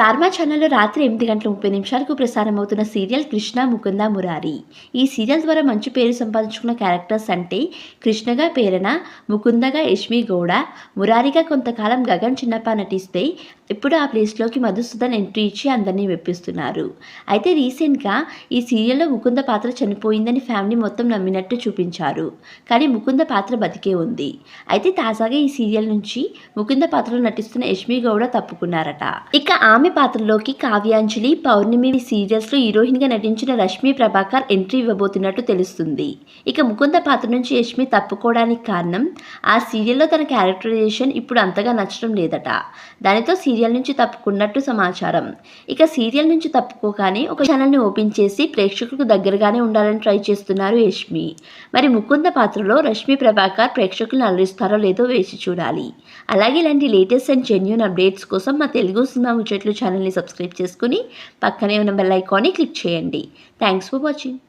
స్టార్మా ఛానల్లో రాత్రి ఎనిమిది గంటల ముప్పై నిమిషాలకు ప్రసారం అవుతున్న సీరియల్ కృష్ణ ముకుంద మురారి. ఈ సీరియల్ ద్వారా మంచి పేరు సంపాదించుకున్న క్యారెక్టర్స్ అంటే కృష్ణగా పేరన ముకుందగా యష్మి గౌడ మురారిగా కొంతకాలం గగన్ చిన్నప్ప నటిస్తే ఇప్పుడు ఆ ప్లేస్లోకి మధుసూదన్ ఎంట్రీ ఇచ్చి అందరినీ మెప్పిస్తున్నారు. అయితే రీసెంట్గా ఈ సీరియల్లో ముకుంద పాత్ర చనిపోయిందని ఫ్యామిలీ మొత్తం నమ్మినట్టు చూపించారు. కానీ ముకుంద పాత్ర బతికే ఉంది. అయితే తాజాగా ఈ సీరియల్ నుంచి ముకుంద పాత్రలో నటిస్తున్న యష్మి గౌడ తప్పుకున్నారట. ఇక ఆమె పాత్రలోకి కావ్యాంజలి పౌర్ణమి సీరియల్స్లో హీరోయిన్గా నటించిన రష్మి ప్రభాకర్ ఎంట్రీ ఇవ్వబోతున్నట్టు తెలుస్తుంది. ఇక ముకుంద పాత్ర నుంచి యష్మి తప్పుకోవడానికి కారణం ఆ సీరియల్లో తన క్యారెక్టరైజేషన్ ఇప్పుడు అంతగా నచ్చడం లేదట. దానితో సీరియల్ నుంచి తప్పుకున్నట్టు సమాచారం. ఇక సీరియల్ నుంచి తప్పుకోగానే ఒక ఛానల్ని ఓపెన్ చేసి ప్రేక్షకులకు దగ్గరగానే ఉండాలని ట్రై చేస్తున్నారు యష్మి. మరి ముకుంద పాత్రలో రష్మి ప్రభాకర్ ప్రేక్షకులను అలరిస్తారో లేదో వేసి చూడాలి. అలాగే ఇలాంటి లేటెస్ట్ అండ్ జెన్యున్ అప్డేట్స్ కోసం మా తెలుగు సినిమా ముచ్చట్లు ఛానల్ని సబ్స్క్రైబ్ చేసుకుని పక్కనే ఉన్న బెల్ ఐకాన్ని క్లిక్ చేయండి. Thanks for watching